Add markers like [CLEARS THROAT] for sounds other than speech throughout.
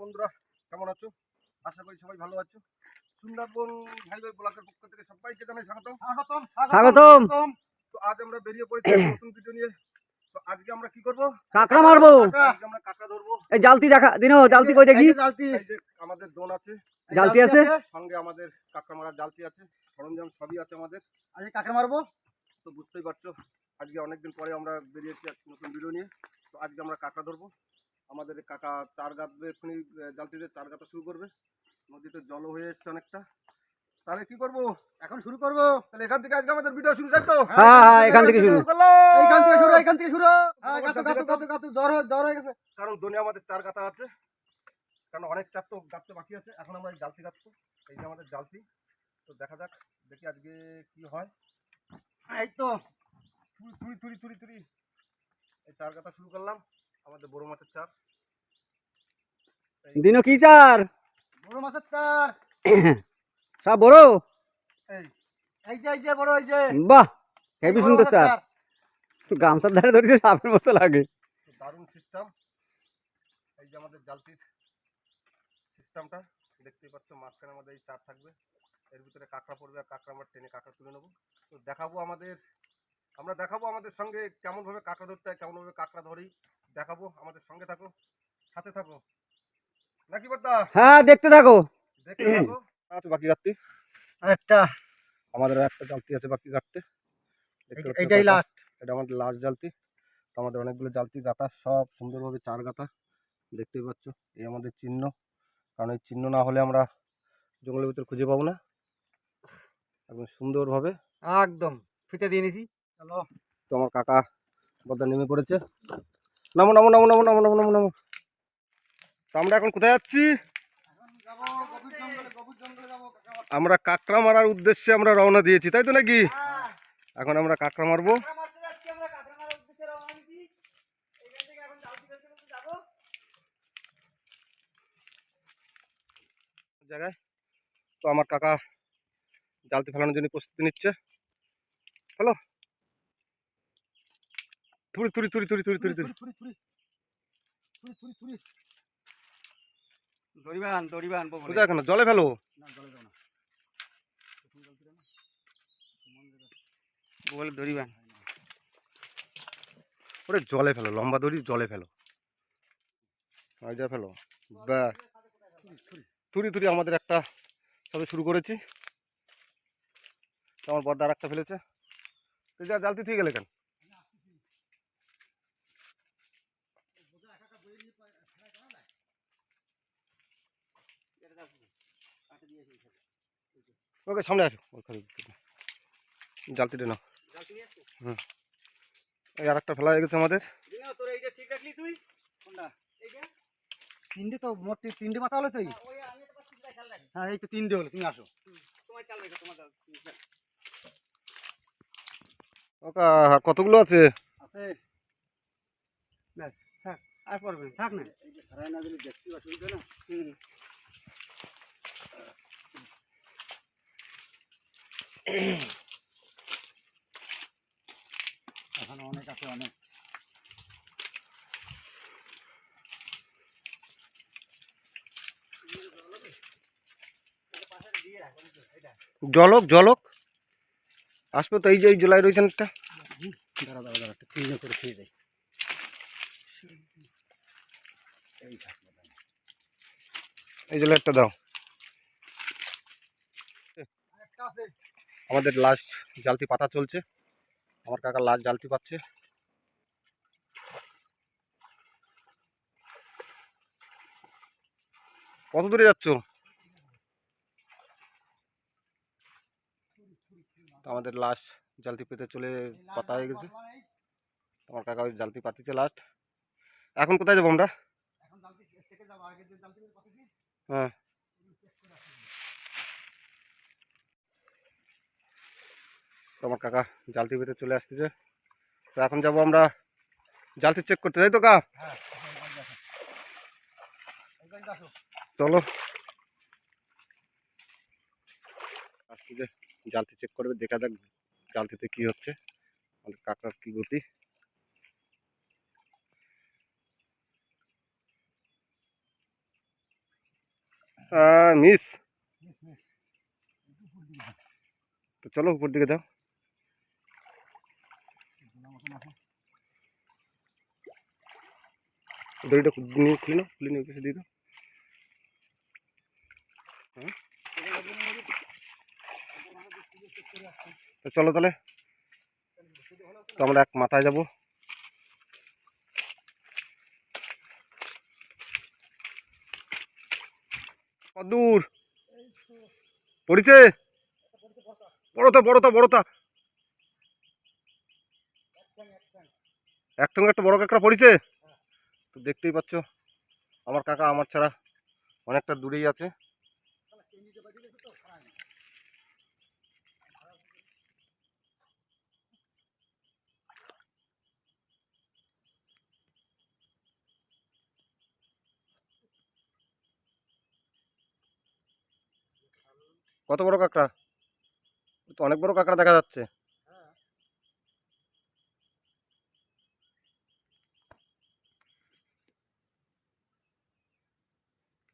বন্ধুরা কেমন আছো? আশা করি সবাই ভালো আছো। সুন্দরবন ভাই ভাই ব্লকের পক্ষ থেকে সবাইকে জানাই স্বাগতম। স্বাগতম স্বাগতম। তো আজ আমরা বেরিয়ে পড়েছি [COUGHS] নতুন ভিডিও নিয়ে। তো আজকে আমরা কি করব? কাঁকড়া মারবো। আজকে আমরা কাঁকড়া ধরবো। এই জালতি দেখা দিনো জালতি কই দেখি? জালতি। আমাদের দোন আছে। জালতি আছে? সঙ্গে আমাদের কাঁকড়া মারার জালতি আছে। সরঞ্জাম সবই আছে আমাদের। আজকে কাকে মারবো? তো বুঝতেই পারছ আজকে অনেকদিন পরে আমরা বেরিয়েছি নতুন ভিডিও নিয়ে। তো আজকে আমরা কাঁকড়া ধরবো। আমাদের কাকা চার গাঁতবে এক্ষুনি আহ, জালতিতে চার গাঁথা শুরু করবে। নদীতে জল হয়ে এসছে অনেকটা। তাহলে কি করব? এখন শুরু করব? তাহলে এখান থেকে আজকে আমাদের ভিডিও শুরু তাই তো? হ্যাঁ হ্যাঁ এখান থেকে শুরু। এইখান থেকে শুরু এইখান থেকে শুরু হ্যাঁ গাতু গাতু গাতু গাতু জ্বর জ্বর হয়ে গেছে। কারণ দোনে আমাদের চার গাঁথা আছে। কারণ অনেক চার তো গাঁথতে বাকি আছে। এখন আমরা এই জালতি গাঁথবো। এই যে আমাদের জালতি তো দেখা যাক দেখি আজকে কি হয়। এই তো তুই তুই তুই তুই এই চার গাঁথা শুরু করলাম। আমাদের বড় মাছের চার। দিনো কি চার? বড় মাছের চার। [CLEARS THROAT] সব বড়? এই যে এই যে বড় এই যে। বাহ বড় সুন্দর চার। গামছার ধারে ধরেছে সাপের মতো লাগে। দারুণ সিস্টেম এই যে আমাদের জালতির সিস্টেমটা দেখতেই পাচ্ছ মাঝখানে আমাদের এই চার থাকবে। এর ভিতরে কাঁকড়া পড়বে আর কাঁকড়া আমরা টেনে কাঁকড়া তুলে নেব। তো দেখাবো আমাদের আমরা দেখাবো আমাদের সঙ্গে কেমনভাবে কাঁকড়া ধরতে হয় কেমনভাবে কাঁকড়া ধরি। দেখাবো আমাদের সঙ্গে থাকো সাথে থাকো। নাকি বার্তা হ্যাঁ দেখতে থাকো। দেখতে থাকো। আছে বাকি রাত্রি একটা আমাদের একটা জালতি আছে বাকি কাটতে এইটাই লাস্ট এটা আমাদের লাস্ট জালতি তো আমাদের অনেকগুলো জালতি গাঁথা সব সুন্দরভাবে চার গাঁথা। দেখতেই পাচ্ছ এই আমাদের চিহ্ন। কারণ এই চিহ্ন না হলে আমরা জঙ্গলের ভিতর খুঁজে পাবো না। একদম সুন্দরভাবে। একদম ফিতে দিয়ে নিছি। চলো তো আমার কাকা বদা নেমে পড়েছে। নামো নামো নামো নামো নামো নামো নামো। নামো আমরা এখন কোথায় যাচ্ছি। আমরা কাঁকড়া মারার উদ্দেশ্যে আমরা রওনা দিয়েছি, তাই তো নাকি? এখন আমরা কাঁকড়া মারবো। জায়গায়। তো আমার কাকা জালতি ফেলানোর জন্য প্রস্তুতি নিচ্ছে। হ্যালো তুরি তুরি তুরি তুরি তুরি তুরি তুরি। দড়িবান দড়িবান কোথায় কেন জলে ফেলো? বলে ওরে জলে ফেলো লম্বা দড়ি জলে ফেলো। যা ফেলো। বা তুরি তুরি। আমাদের একটা সবে শুরু করেছি। আমার বর্দার একটা ফেলেছে। তুই যা জালতি ঠিক গেলে কেন? ওকে সামনে আসো। ওখানে জালতিটা নাও। হুম। এই আর একটা ফেলা হয়ে গেছে আমাদের। তুই? তিনটে তো মোট তিনটে মাথা হলো তো হ্যাঁ এই তো তিনটে হলো তুমি আসো। তোমার চাল রেখো তোমার ওকা কতগুলো আছে? আছে। ব্যাস থাক আর পড়বে থাক না। সারাই না দিলে দেখতে অসুবিধা না? এখন অনেক আছে অনেক। জলক জলক। আসবে তো এই যে এই জেলায় রয়েছেন একটা দাঁড়া দাঁড়া দাঁড়া একটু ক্লিন করে খেয়ে দেয় এই থাকল এই জেলায় একটা দাও। একটা আছে। আমাদের লাস্ট জালতি পাতা চলছে। আমার কাকা লাস্ট জালতি পাচ্ছে। কত দূরে যাচ্ছ? তো আমাদের লাস্ট জালতি পেতে চলে পাতা হয়ে গেছে। আমার কাকা ওই জালতি পাতিছে লাস্ট এখন কোথায় যাব আমরা? হ্যাঁ। তো আমার কাকা জালতি পেতে চলে আসতেছে। তো এখন যাব আমরা জালতি চেক করতে তাই তো কা হ্যাঁ চলো। আসতে জালতি চেক করবে দেখা যাক জালতিতে কি হচ্ছে। আমাদের কাকার কি গতি। মিস। তো চলো উপর দিকে দাও গোলা মতন আছে। দড়িটা নিয়ে খুলে নাও, খুলে নিয়ে পেছনে দিয়ে দাও। হ্যাঁ? তো চলো তাহলে, তো আমরা এক মাথায় যাব। কদূর পড়িছে? বড়তা বড়তা বড়তা একসঙ্গে একটা বড় কাঁকড়া পড়িছে? তো দেখতেই পাচ্ছ, আমার কাকা আমার ছাড়া অনেকটা দূরেই আছে। কত বড় কাঁকড়া? তো অনেক বড় কাঁকড়া দেখা যাচ্ছে।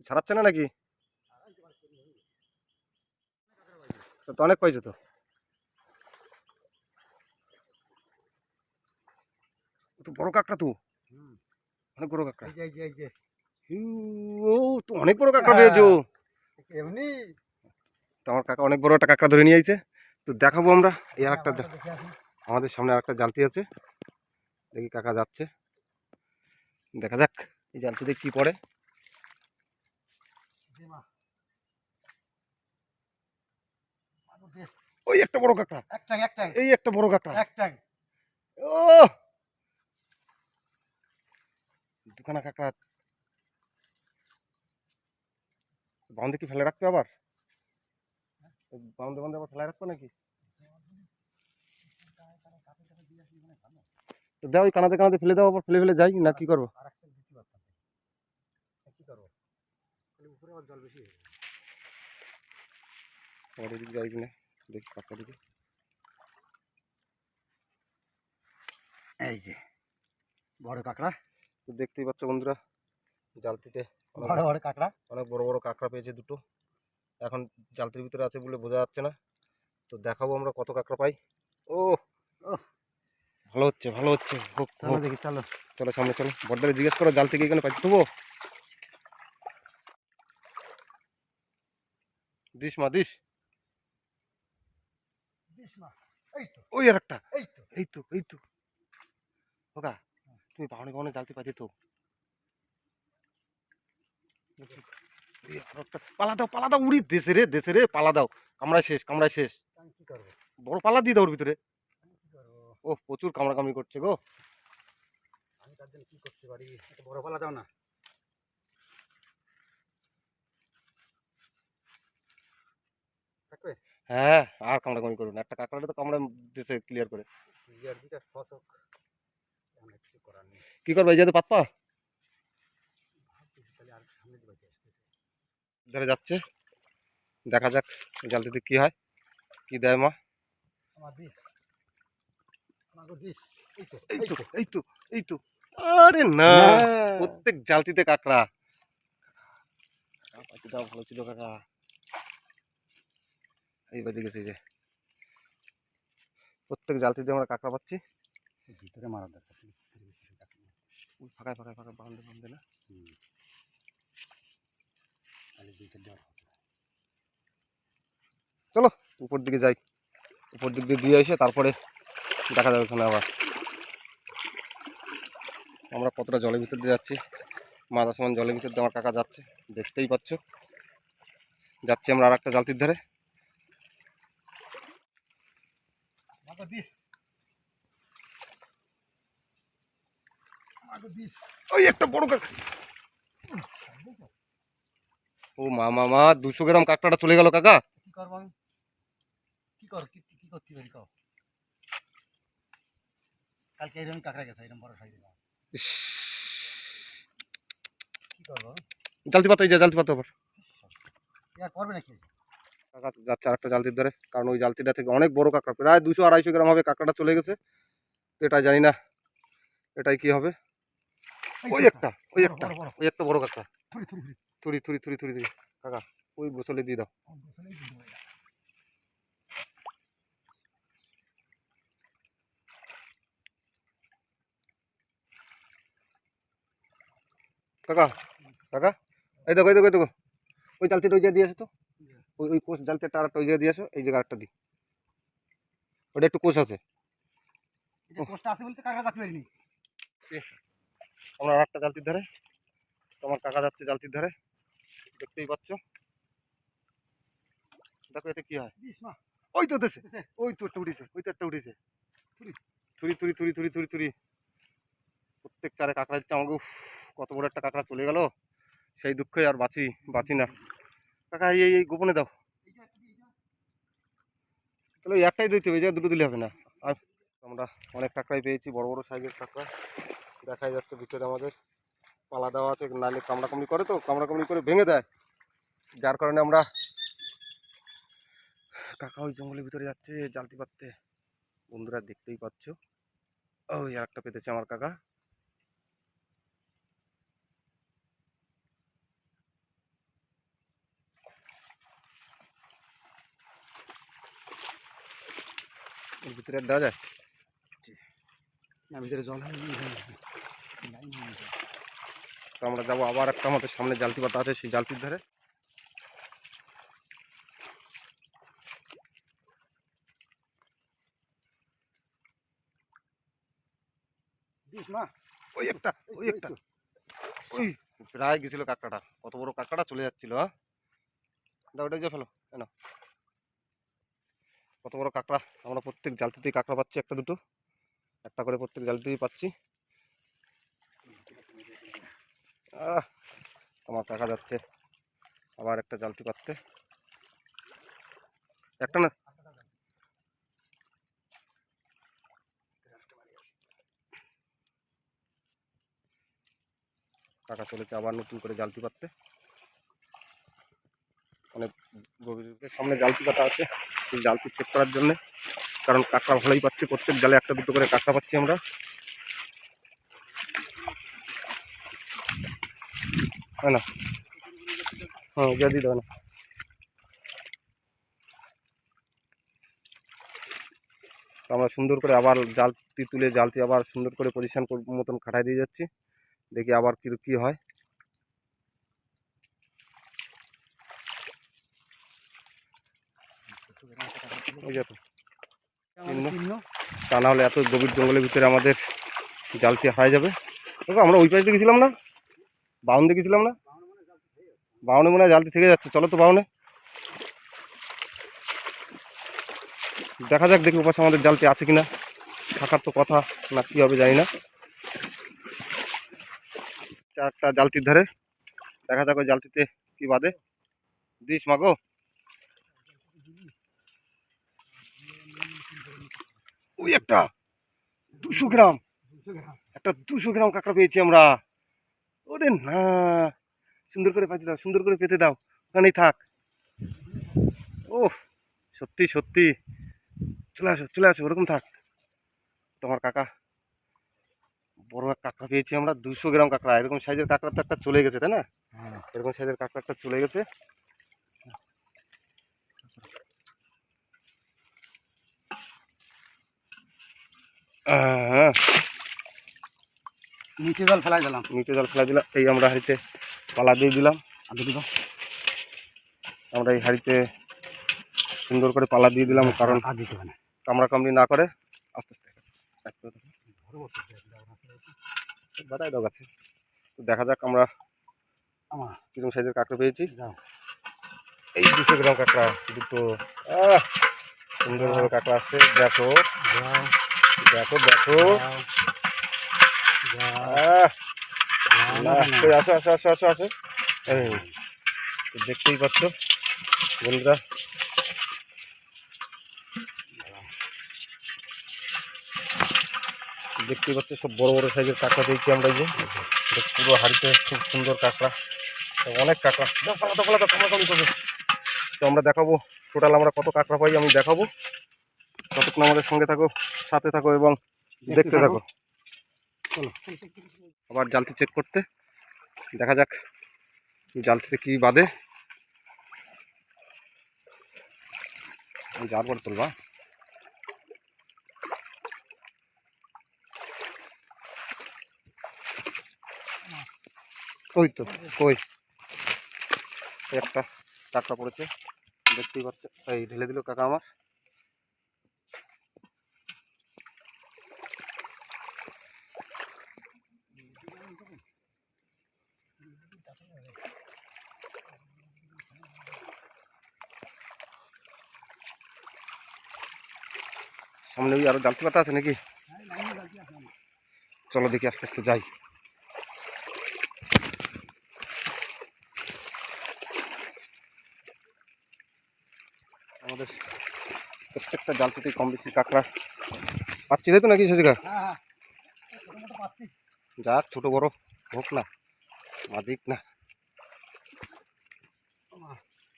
ছাড়াচ্ছে না নাকি? তো তো অনেক পাইছো তো? তো বড় কাঁকড়া তো। অনেক বড় কাঁকড়া। ও তো অনেক বড় কাঁকড়া পেয়েছ। এমনি। তো আমার কাকা অনেক বড় একটা কাঁকড়া ধরে নিয়ে আইছে। তো দেখাবো আমরা। এই আর একটা। আমাদের সামনে আর একটা জালতি আছে। দেখি কাকা যাচ্ছে। দেখা যাক এই জালতিতে কি পড়ে দে মা। মাগো দে। ওই একটা বড় কাঁকড়া। এক ট্যাং এক ট্যাং। এই একটা বড় কাঁকড়া। এক ট্যাং। ও দুখানা কাঁকড়া। বাউন্ডে কি ফেলে রাখবে আবার? বাউন্ডে বাউন্ডে আবার ফেলে রাখবে নাকি? তো দাও ওই কানাতে কানাতে ফেলে দাও আবার ফেলে ফেলে যাই না কি করব? জল বেশি যাই কিনা দেখি কাঁকড়া দিকে। এই যে বড় কাঁকড়া। তো দেখতেই পাচ্ছ বন্ধুরা জালতিতে বড় বড় কাঁকড়া। অনেক বড় বড় কাঁকড়া পেয়েছে দুটো। এখন জালতির ভিতরে আছে বলে বোঝা যাচ্ছে না। তো দেখাবো আমরা কত কাঁকড়া পাই। ও। ভালো হচ্ছে ভালো হচ্ছে। চলো দেখি চলো। চলো সামনে চলো। বড়দারে জিজ্ঞেস করো জাল থেকে এখানে পাইতে দেবো দিস মা দিস না এই তো ওই আর একটা। এই তো। এই তো ওকা তুমি বাহনে বাহনে জালতে পাইতে তো। পালা দাও পালা দাও উড়ি দেশে রে দেশে রে পালা দাও। কামড়ায় শেষ কামড়ায় শেষ। বড় পালা দিয়ে দাও ওর ভিতরে। ও প্রচুর কামড়াকামড়ি করছে গো। আমি তার জন্য কি করতে পারি? বড় পালা দাও না থাকবে হ্যাঁ আর কামড়াকামড়ি করবে না। একটা কাঁকড়াটা তো কামড়া দেশে ক্লিয়ার করে। কি করবে এই যাতে পাতপা ধরে যাচ্ছে। দেখা যাক জালটিতে কি হয়। কি দেয় মা? এই তো এই তো এই তো আরে না প্রত্যেক জালতিতে কাঁকড়া। ভালো ছিল কাকা এই গেছে যে। প্রত্যেক জালতিতে আমরা কাঁকড়া পাচ্ছি। ভিতরে মারা দরকার ফাঁকায় ফাঁকায় ফাঁকায় বান্ধে বান্ধে না। চলো উপর দিকে যাই। উপর দিক দিয়ে দিয়ে এসে তারপরে দেখা যাবে ওখানে আবার। আমরা কতটা জলের ভিতর দিয়ে যাচ্ছি। মাথা সমান জলের ভিতর দিয়ে আমার কাকা যাচ্ছে দেখতেই পাচ্ছ। যাচ্ছি আমরা আর একটা জালতির ধারে। আমাকে দিস আমাকে দিস ওই একটা বড় কাঁকড়া ও মা মা মা দুশো গ্রাম কাঁকড়াটা চলে গেল কাকা কি করব আমি কি কর কি কি করতে পারি কও কালকে এরকম কাঁকড়া গেছে এরকম বড় সাইজের ইস, কি করব জালতি পাতা এই যে জালতি পাতা আবার এ আর করবে নাকি কাকা যাচ্ছে আরেকটা জালতির ধারে কারণ ওই জালতিটা থেকে অনেক বড় কাঁকড়া প্রায় দুশো আড়াইশো গ্রাম হবে কাঁকড়াটা চলে গেছে। তো এটা জানি না এটাই কি হবে? ওই একটা ওই একটা। ওই একটা বড় কাঁকড়া। থুরি, থুরি, থুরি। থুরি থুরি কাকা ওই গোসলে দিয়ে দাও। কাকা কাকা এই দেখো এই দেখো এই দেখো। ওই জালতিটা ওই জায়গায় দিয়ে আসো তো। ওই ওই কোষ জালতিটা আর একটা ওই জায়গায় দিয়ে আসো এই জায়গা আরেকটা দিই। ওটা একটু কোষ আছে। কষ্ট আছে বলতে কাকা যাতে পারিনি আমরা আর একটা জালতির ধারে তোমার কাকা যাচ্ছে জালতির ধারে দেখতেই পাচ্ছ। দেখো এটা কি হয়। ওই তো দেশে দেশে। ওই তো একটা উঠেছে ওই তো একটা উঠেছে। থুরি। থুরি থুরি থুরি থুরি থুরি প্রত্যেক চারে কাঁকড়া দিচ্ছে আমাকে কত বড় একটা কাঁকড়া চলে গেল। সেই দুঃখে আর বাঁচি বাঁচি না। কাকা, এই এই গোপনে দাও। তাহলে ওই একটাই দিতে হবে জায়গায় দুটো দিলে হবে না। আর আমরা অনেক কাঁকড়াই পেয়েছি, বড় বড় সাইজের কাঁকড়া দেখাই যাচ্ছে ভিতরে আমাদের পালা দেওয়া আছে, নাহলে কামড়া কামড়ি করে তো কামড়া কামড়ি করে ভেঙে দেয়। যার কারণে আমরা কাকা ওই জঙ্গলের ভিতরে যাচ্ছে জালতি পাততে বন্ধুরা দেখতেই পাচ্ছ। ওই আর একটা পেতেছে আমার কাকা। এর ভিতরে দেওয়া না, ভিতরে জল তো আমরা যাব আবার একটা আমাদের সামনে জালতি পাতা আছে, সেই জালতির ধারে। ওই একটা ওই একটা। ওই, প্রায় গেছিল কাঁকড়াটা। কত বড় কাঁকড়া চলে যাচ্ছিল হ্যাঁ? ওটা যে ফেলো কেন কত বড় কাঁকড়া? আমরা প্রত্যেক জালতিতেই কাঁকড়া পাচ্ছি, একটা, দুটো। একটা করে প্রত্যেক জালতিতেই পাচ্ছি। আমার কাকা যাচ্ছে। আবার একটা জালতি পাততে একটা না? কাকা চলেছে, আবার নতুন করে জালতি পাততে অনেক গভীর সামনে জালতি পাতা আছে। জালতি চেক করার জন্য। কারণ কাঁকড়া ভালোই পাচ্ছি, প্রত্যেক জালে একটা দুটো করে কাঁকড়া পাচ্ছি আমরা। না? হ্যাঁ যা দিয়ে দেবে না আমরা সুন্দর করে আবার জালতি তুলে জালতি আবার সুন্দর করে পজিশন মতন খাটাই দিয়ে যাচ্ছি। দেখি আবার কী কি হয়। ওই যে চিহ্ন। চিহ্ন? তা না হলে এত গভীর জঙ্গলের ভিতরে আমাদের জালতি হারাই যাবে। দেখো আমরা ওই পাশে গেছিলাম না? বাউন্ডে গেছিলাম না? বাউনে মনে হয় জালতি থেকে যাচ্ছে। চলো তো বাউনে দেখা যাক দেখি ওপাশে আমাদের জালতি আছে কিনা। থাকার তো কথা না কি হবে জানি না। চারটা জালতির ধারে। দেখা যাক ওই জালতিতে কি বাদে দিস মাগো। ওই একটা দুশো গ্রাম একটা দুশো গ্রাম কাঁকড়া পেয়েছি আমরা। ওরে না সুন্দর করে পেতে দাও সুন্দর করে পেতে দাও। ওখানেই থাক। ও সত্যি সত্যি। চলে আসো চলে আসো ওরকম থাক। তোমার কাকা বড় এক কাঁকড়া পেয়েছি আমরা দুশো গ্রাম কাঁকড়া। এরকম সাইজের কাঁকড়া তো একটা চলে গেছে তাই না? হ্যাঁ। এরকম সাইজের কাঁকড়া একটা চলে গেছে। নিচে জল ফেলাই দিলাম। নিচে জল ফেলা দিলাম। এই আমরা হাঁড়িতে পালা দিয়ে দিলাম। আমরা এই হাঁড়িতে সুন্দর করে পালা দিয়ে দিলাম কারণ কামড়া কামড়ি না। করে আস্তে আস্তে। বাটাই দাও গাছে। তো দেখা যাক আমরা কীরকম সাইজের কাঁকড়া পেয়েছি। এই দুশো গ্রাম কাঁকড়া দুটো সুন্দরভাবে কাঁকড়া আসছে। দেখো। দেখো দেখো। আসো আসো আসো আসো আসো। দেখতেই পাচ্ছ বন্ধুরা। দেখতেই পাচ্ছ সব বড় বড় সাইজের কাঁকড়া পেয়েছি আমরা এই যে। পুরো হাড়িতে খুব সুন্দর কাঁকড়া। অনেক কাঁকড়া। তো আমরা দেখাবো টোটাল আমরা কত কাঁকড়া পাই আমি দেখাবো। ততক্ষণ আমাদের সঙ্গে থাকো। সাথে থাকো এবং দেখতে থাকো। আবার জালতি চেক করতে। দেখা যাক জালতিতে কি বাদে। যাওয়ার পরে তুলবা হ্যাঁ। ওই তো কই? একটা টাকা পড়েছে। দেখতেই পাচ্ছে এই ঢেলে দিল কাকা আমার। সামনে ওই আরও জালতি পাতা আছে নাকি? চলো দেখি, আস্তে আস্তে যাই। আমাদের প্রত্যেকটা জালতিতেই কম বেশি কাঁকড়া। পাচ্ছি তাই তো নাকি সেদিকা? যাক, ছোট বড় হোক না, মাদিক না।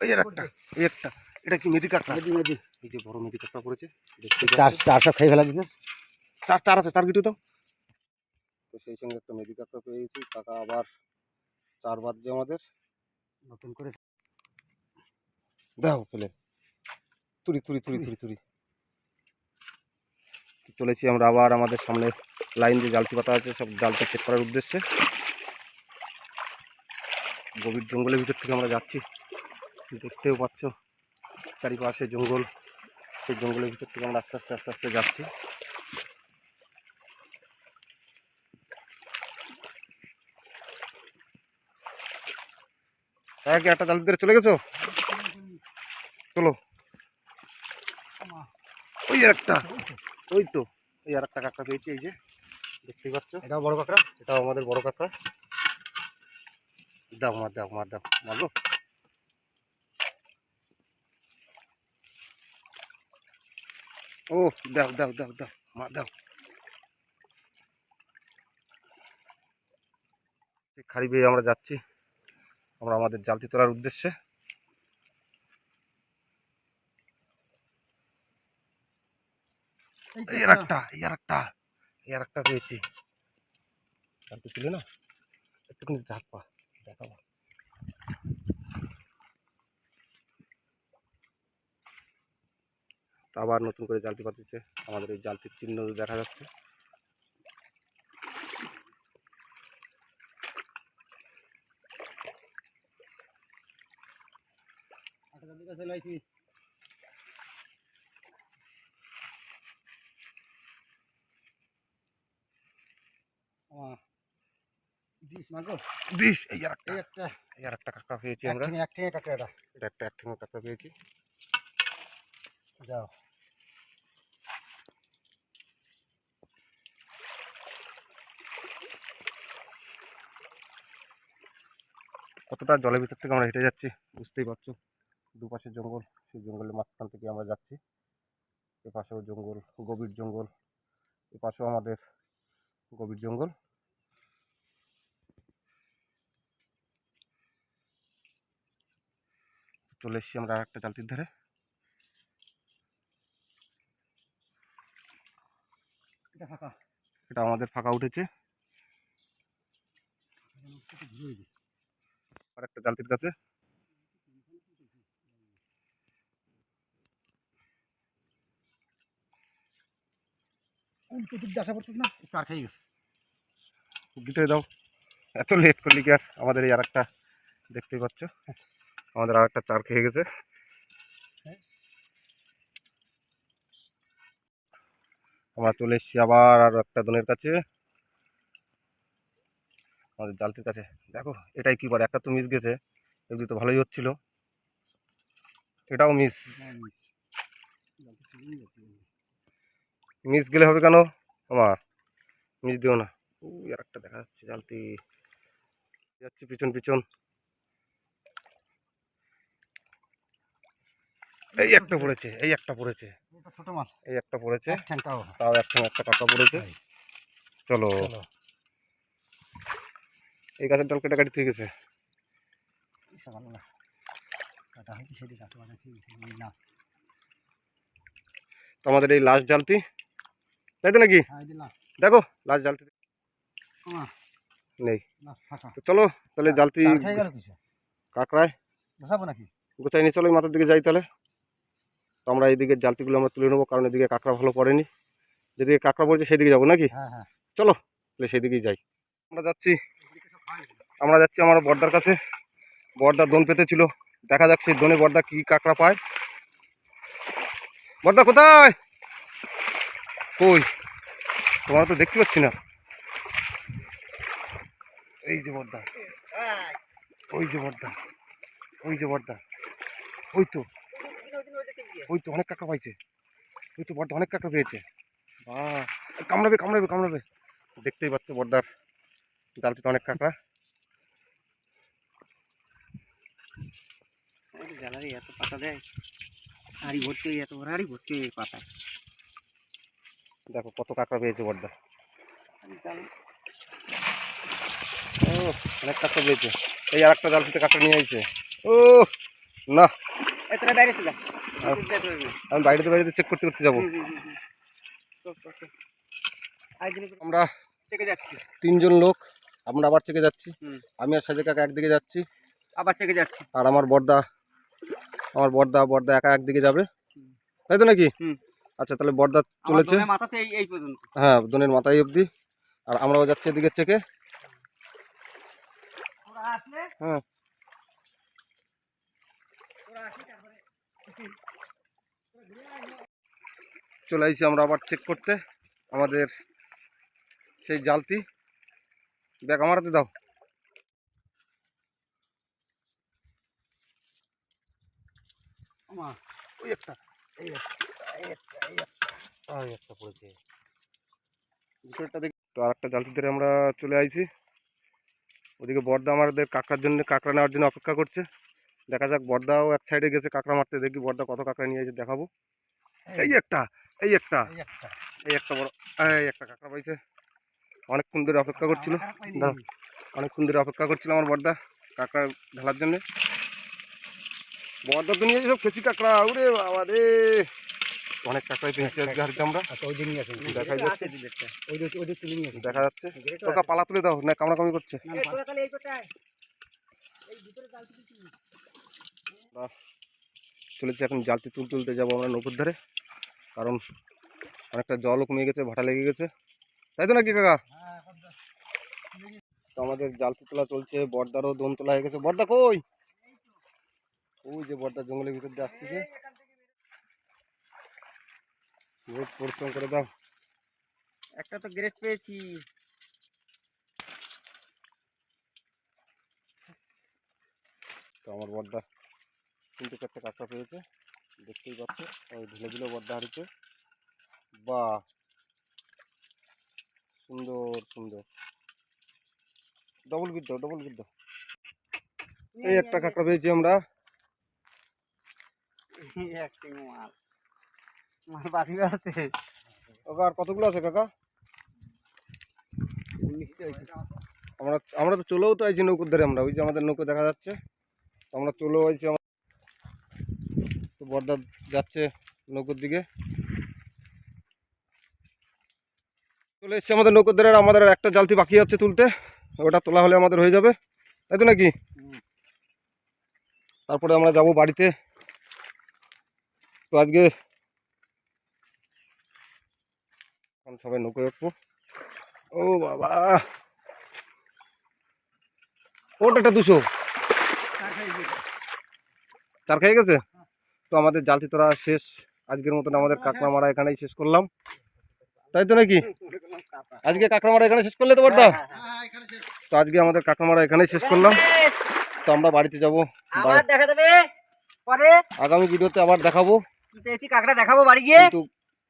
এই একটা একটা। এটা কি মেদি কাঁকড়া মেদি মেদি এই যে বড় মেদি কাঁকড়া পড়েছে চার চারশো খেয়ে ফেলা দিছে। চার চার আছে চার গিটু তো। তো সেই সঙ্গে একটা মেদি কাঁকড়া পেয়েছি কাকা আবার চার বাজছে আমাদের। নতুন করে দাও ফেলে তুরি তুরি তুরি তুরি তুরি চলেছি আমরা আবার আমাদের সামনে লাইন যে জালতি পাতা আছে সব জালতি চেক করার উদ্দেশ্যে। গভীর জঙ্গলের ভিতর থেকে আমরা যাচ্ছি। দেখতেও পাচ্ছ। চারিপাশে জঙ্গল সেই জঙ্গলের ভিতর থেকে আমরা আস্তে আস্তে আস্তে আস্তে যাচ্ছি। তাই কি একটা জাল চলে গেছো? চলো। ওই আর একটা ওই তো এই আর একটা কাঁকড়া পেয়েছি এই যে দেখতেই পাচ্ছ। এটাও বড় কাঁকড়া? এটাও আমাদের বড় কাঁকড়া। দাও মার দাও মার দাও মারলো ও দাও দাও দাও দাও মার দাও খাড়ি বেয়ে আমরা যাচ্ছি। আমরা আমাদের জালতি তোলার উদ্দেশ্যে। এই আর একটা। এই আর একটা একটা পেয়েছি। জালতি তুলে না? একটুখানি হাত পা দেখাবো আবার নতুন করে জালতি পাতিছে আমাদের এই জালতির চিহ্ন দেখা যাচ্ছে। একটা। একটা। পেয়েছি আমরা। এটা একটা এক ঠেঙে পেয়েছি। যাও। কতটা জলের ভিতর থেকে আমরা হেঁটে যাচ্ছি বুঝতেই পারছ? দুপাশে জঙ্গল সেই জঙ্গলের মাঝখান থেকে আমরা যাচ্ছি। এপাশেও জঙ্গল গভীর জঙ্গল এপাশেও আমাদের গভীর জঙ্গল। চলে এসেছি আমরা আর একটা জালতির ধারে। এটা ফাঁকা। এটা আমাদের ফাঁকা উঠেছে। আর একটা জালতির কাছে। চার খেয়ে গেছে। দাও। এত লেট করলি কি আর? আমাদের এই আর একটা দেখতেই পাচ্ছ। আমাদের আর একটা চার খেয়ে গেছে। আমরা চলে এসেছি আবার আর একটা দনের কাছে। আমাদের জালতির কাছে। দেখো এটাই কি বলে? একটা তো মিস গেছে। এগুলি তো ভালোই হচ্ছিল। এটাও মিস মিস গেলে হবে কেন? আমার মিস দিও না। ওই আর একটা দেখা যাচ্ছে জালতি যাচ্ছে পিছন পিছন। এই একটা পড়েছে এই একটা পড়েছে। ছোট মাছ এই একটা পড়েছে। তাও একটা একটা কাকা পড়েছে। চলো। এই গাছের ডাল কেটে কাটি এই সকালবেলা কাটা হয়েছে আছে এই না। তো আমাদের এই লাস্ট জালতি। তাই তো নাকি? হ্যাঁ দেখো লাস্ট জালতি। নেই। তো চলো তাহলে জালতি কাঁকড়ায়। গোছাই নিয়ে চলো মাথার দিকে যাই তাহলে। তো আমরা এইদিকে জালতিগুলো আমরা তুলে নেব কারণ এদিকে কাঁকড়া ভালো পড়েনি। যেদিকে কাঁকড়া পড়েছে সেদিকে যাব নাকি? হ্যাঁ হ্যাঁ। চলো তাহলে সেদিকেই যাই। আমরা যাচ্ছি। আমরা যাচ্ছি আমার বর্দার কাছে। বর্দা দোন পেতে ছিল দেখা যাক সেই দোনে বর্দা কি কাঁকড়া পায়। বর্দা, কোথায়? কই? তোমার তো দেখতে পাচ্ছি না। এই যে বর্দা। ওই যে বর্দা। ওই যে বর্দা। ওই তো। ওই তো অনেক কাঁকড়া পাইছে। ওই তো বর্দা অনেক কাঁকড়া পেয়েছে। বাহ। কামড়াবে কামড়াবে কামড়াবে। দেখতেই পাচ্ছ বর্দার। জালটিতে অনেক কাঁকড়া। এত পাতা দেয়। হাড়ি ভর্তি এত বড় হাড়ি ভর্তি হয়ে পাতা দেখো কত কাঁকড়া পেয়েছে বর্দা। ও অনেক কাঁকড়া পেয়েছে এই আর একটা জালটিতে কাঁকড়া নিয়ে আসছে ও না। আমি বাইরেতে বাইরেতে চেক করতে করতে যাব। আমরা তিনজন লোক। আমরা আবার থেকে যাচ্ছি। আমি আর সাজে কাকা একদিকে যাচ্ছি। আবার থেকে যাচ্ছি। আর আমার বর্দা আমার বর্দা বর্দা একা একদিকে যাবে। তাই তো নাকি? আচ্ছা তাহলে বর্দা চলেছে। হ্যাঁ দোনের মাথায় অবধি। আর আমরাও যাচ্ছি এদিকে থেকে। হ্যাঁ। চলে আসছি আমরা আবার চেক করতে। আমাদের সেই জালতি ব্যাগ আমার হাতে দাও ওই একটা এই একটা এই একটা এই একটা পড়েছে। ভিতরটা দেখি তো আর একটা জালতি ধরে আমরা চলে আইছি। ওদিকে বর্দা আমাদের কাঁকড়ার জন্য কাঁকড়া নেওয়ার জন্য অপেক্ষা করছে। দেখা যাক বর্দাও এক সাইডে গেছে কাঁকড়া মারতে দেখি বর্দা কত কাঁকড়া নিয়ে এসে দেখাবো। এই একটা এই একটা এই একটা। এই একটা বড় এই একটা কাঁকড়া পাইছে। অনেকক্ষণ ধরে অপেক্ষা করছিল। অনেকক্ষণ ধরে অপেক্ষা করছিল আমার বর্দা কাঁকড়া ঢালার জন্য। বর্দা তো নিয়ে সব খেছি কাঁকড়া উরে বাবা রে। অনেক কাঁকড়াই পেয়েছি আজকে আমরা। আচ্ছা ওই দিন নিয়ে আসেন। দেখাই যাচ্ছে। ওই দিন ওই দিন তুলে নিয়ে আসেন। দেখা যাচ্ছে। তোকা পালা তুলে দাও না কামড়াকামড়ি করছে। তোরা তাহলে এই ভিতরে জাল থেকে কি চলেছে এখন জালতি তুল তুলতে যাব আমরা নৌকোর ধারে। কারণ অনেকটা জলও কমে গেছে ভাটা লেগে গেছে। তাই তো নাকি কাকা? তো আমাদের জালতি তোলা চলছে বর্দারও দোন তোলা হয়ে গেছে। বর্দা কই? ওই যে বর্দা জঙ্গলের ভিতর দিয়ে আসতেছে। বহুত পরিশ্রম করে দাও। একটা তো গ্রেড পেয়েছি। তো আমার বর্দা তিনটে চারটে কাঁকড়া পেয়েছে। দেখতেই পাচ্ছ ওই ঢিলে ঢিলে বর্দা হারিছে বাহ! সুন্দর সুন্দর। ডবল গিট ডবল গিট এই একটা কাঁকড়া পেয়েছি আমরা আছে আর কতগুলো আছে কাকা? আমরা আমরা তো চলেও তো আইছি নৌকোর ধারে আমরা। ওই যে আমাদের নৌকো দেখা যাচ্ছে। তো আমরা চলেও আমার তো বর্দা যাচ্ছে নৌকোর দিকে। চলে এসছি আমাদের নৌকোর ধারে আমাদের একটা জালতি বাকি আছে তুলতে। ওটা তোলা হলে আমাদের হয়ে যাবে। তাই তো নাকি? তারপরে আমরা যাব বাড়িতে। তো আজকে সবাই নৌকো উঠবো। ও বাবা! ওটা একটা দুশো। চার খেয়ে গেছে? তো আমাদের জালতি তোরা শেষ। আজকের মতন আমাদের কাঁকড়া মারা এখানেই শেষ করলাম। তাই তো নাকি? আজকে কাঁকড়া মারা এখানে শেষ করলে তো বর্দা? হ্যাঁ এখানে শেষ তো আজকে আমাদের কাঁকড়া মারা এখানেই শেষ করলাম। তো আমরা বাড়িতে যাব। আগামী ভিডিওতে আবার দেখাবো। পেয়েছি কাকড়া দেখাবো বাড়ি গিয়ে। কিন্তু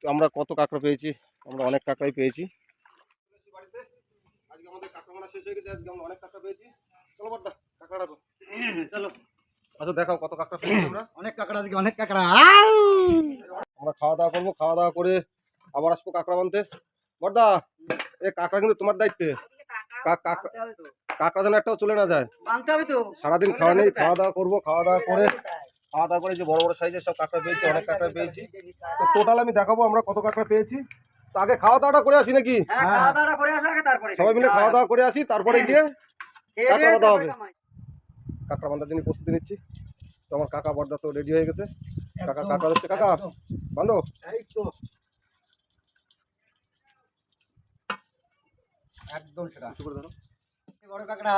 আমরা কত কাঁকড়া পেয়েছি? আমরা অনেক কাঁকড়াই পেয়েছি। আজকে আমাদের কাঁকড়া শেষ হয়ে গেছে আজকে আমরা অনেক কাঁকড়া পেয়েছি চলো বর্দা কাঁকড়া চলো। আচ্ছা দেখাও কত কাঁকড়া পেয়েছি আমরা। অনেক কাঁকড়া আজকে অনেক কাঁকড়া। আমরা খাওয়া দাওয়া করব খাওয়া দাওয়া করে আবার আসব কাঁকড়া বানতে। বর্দা এ কাঁকড়া কিন্তু তোমার দায়িত্বে। কা- কাঁকড়া যেন একটাও চলে না যায়। মানতে হবে তো। সারাদিন খাওয়া নেই খাওয়া দাওয়া করব খাওয়া দাওয়া করে। খাওয়া দাওয়া করে যে বড় বড় সাইজের সব কাঁকড়া পেয়েছি অনেক কাঁকড়া পেয়েছি। তো। টোটাল আমি দেখাবো আমরা কত কাঁকড়া পেয়েছি। তো আগে খাওয়া দাওয়াটা করে আসি নাকি? হ্যাঁ তারপরে সবাই মিলে খাওয়া দাওয়া করে আসি তারপরে গিয়ে কাঁকড়া বাঁধা হবে। কাঁকড়া বান্ধার জন্য প্রস্তুতি নিচ্ছি। তো আমার কাকা বর্দা তো রেডি হয়ে গেছে। কাকা কাকা হচ্ছে কাকা। বান্ধো এই তো একদম সেটা করে ধরো বড় কাকড়া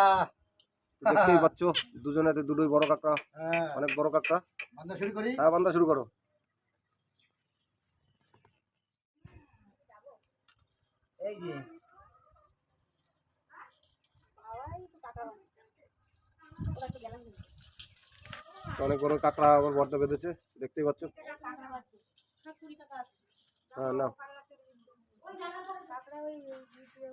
তো দেখতেই পাচ্ছ দুজনেতে দুটোই বড় কাঁকড়া হ্যাঁ অনেক বড় কাঁকড়া বান্ধা শুরু করি হ্যাঁ বান্ধা শুরু করো এই যে অনেক বড় কাঁকড়া আবার বর্দা বেঁধেছে দেখতেই পাচ্ছ হ্যাঁ না কাঁকড়া ওই ভিডিও